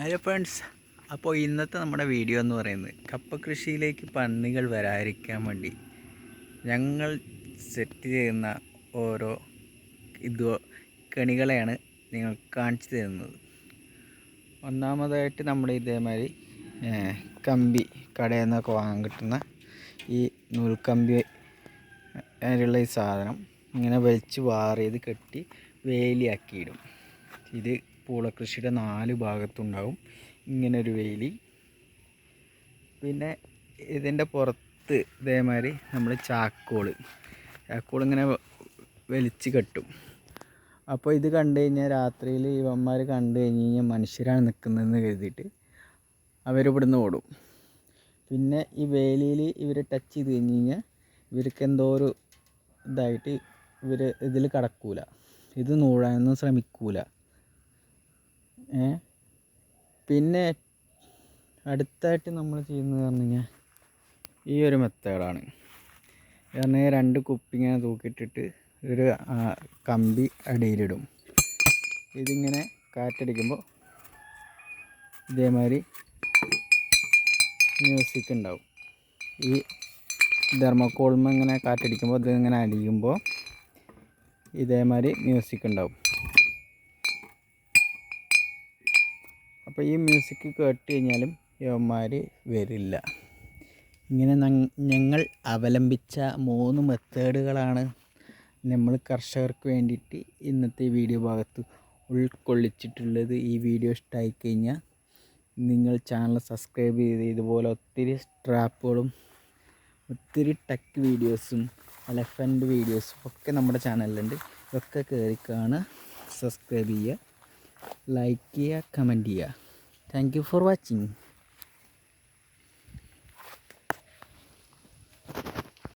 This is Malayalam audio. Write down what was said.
Hello friends. അപ്പോൾ ഇന്നത്തെ നമ്മുടെ വീഡിയോ എന്ന് പറയുന്നത് കപ്പ കൃഷിയിലേക്ക് പന്നികൾ വരാതിരിക്കാൻ വേണ്ടി ഞങ്ങൾ സെറ്റ് ചെയ്യുന്ന ഓരോ ഇത് കെണികളെയാണ് നിങ്ങൾ കാണിച്ചു തരുന്നത്. ഒന്നാമതായിട്ട് നമ്മുടെ ഇതേമാതിരി കമ്പി കടയിൽ നിന്നൊക്കെ വാങ്ങാൻ കിട്ടുന്ന ഈ നൂൽക്കമ്പി അതിലുള്ള ഈ സാധനം ഇങ്ങനെ വലിച്ച് വാറിയത് കെട്ടി വേലിയാക്കിയിടും. ഇത് പൂളക്കൃഷിയുടെ നാല് ഭാഗത്തുണ്ടാവും. ഇങ്ങനൊരു വേലി. പിന്നെ ഇതിന്റെ പുറത്ത് ഇതേമാതിരി നമ്മൾ ചാക്കോൾ ചാക്കോൾ ഇങ്ങനെ വലിച്ച് കെട്ടും. അപ്പോൾ ഇത് കണ്ടു കഴിഞ്ഞാൽ രാത്രിയിൽ ഇവന്മാർ കണ്ടു കഴിഞ്ഞ് കഴിഞ്ഞാൽ മനുഷ്യരാണ് നിൽക്കുന്നതെന്ന് കരുതിയിട്ട് അവരിവിടുന്ന് ഓടും. പിന്നെ ഈ വേലിയിൽ ഇവർ ടച്ച് ചെയ്ത് കഴിഞ്ഞ് കഴിഞ്ഞാൽ ഇവർക്ക് എന്തോ ഒരു ഇതായിട്ട് ഇവർ ഇതിൽ കടക്കൂല. ഇത് നൂഴാനൊന്നും ശ്രമിക്കൂല. പിന്നെ അടുത്തായിട്ട് നമ്മൾ ചെയ്യുന്നത് പറഞ്ഞു കഴിഞ്ഞാൽ ഈ ഒരു മെത്തേഡാണ്. കാരണം രണ്ട് കുപ്പി ഇങ്ങനെ തൂക്കിയിട്ടിട്ട് ഒരു കമ്പി അടിയിലിടും. ഇതിങ്ങനെ കാറ്റടിക്കുമ്പോൾ ഇതേമാതിരി മ്യൂസിക് ഉണ്ടാവും. ഈ തെർമോക്കോൾമ ഇങ്ങനെ കാറ്റടിക്കുമ്പോൾ ഇതിങ്ങനെ അടിക്കുമ്പോൾ ഇതേമാതിരി മ്യൂസിക് ഉണ്ടാവും. അപ്പോൾ ഈ മ്യൂസിക് കേട്ട് കഴിഞ്ഞാലും യവന്മാർ വരില്ല. ഇങ്ങനെ ഞങ്ങൾ അവലംബിച്ച മൂന്ന് മെത്തേഡുകളാണ് നമ്മൾ കർഷകർക്ക് വേണ്ടിയിട്ട് ഇന്നത്തെ വീഡിയോ ഭാഗത്ത് ഉൾക്കൊള്ളിച്ചിട്ടുള്ളത്. ഈ വീഡിയോ ഇഷ്ടമായി കഴിഞ്ഞാൽ നിങ്ങൾ ചാനൽ സബ്സ്ക്രൈബ് ചെയ്ത് ഇതുപോലെ ഒത്തിരി സ്ട്രാപ്പുകളും ഒത്തിരി ടെക് വീഡിയോസും എലഫന്റ് വീഡിയോസും ഒക്കെ നമ്മുടെ ചാനലിലുണ്ട് ഇതൊക്കെ കയറി കാണുക സബ്സ്ക്രൈബ് ചെയ്യുക. like, ya, comment, dia. Thank you for watching.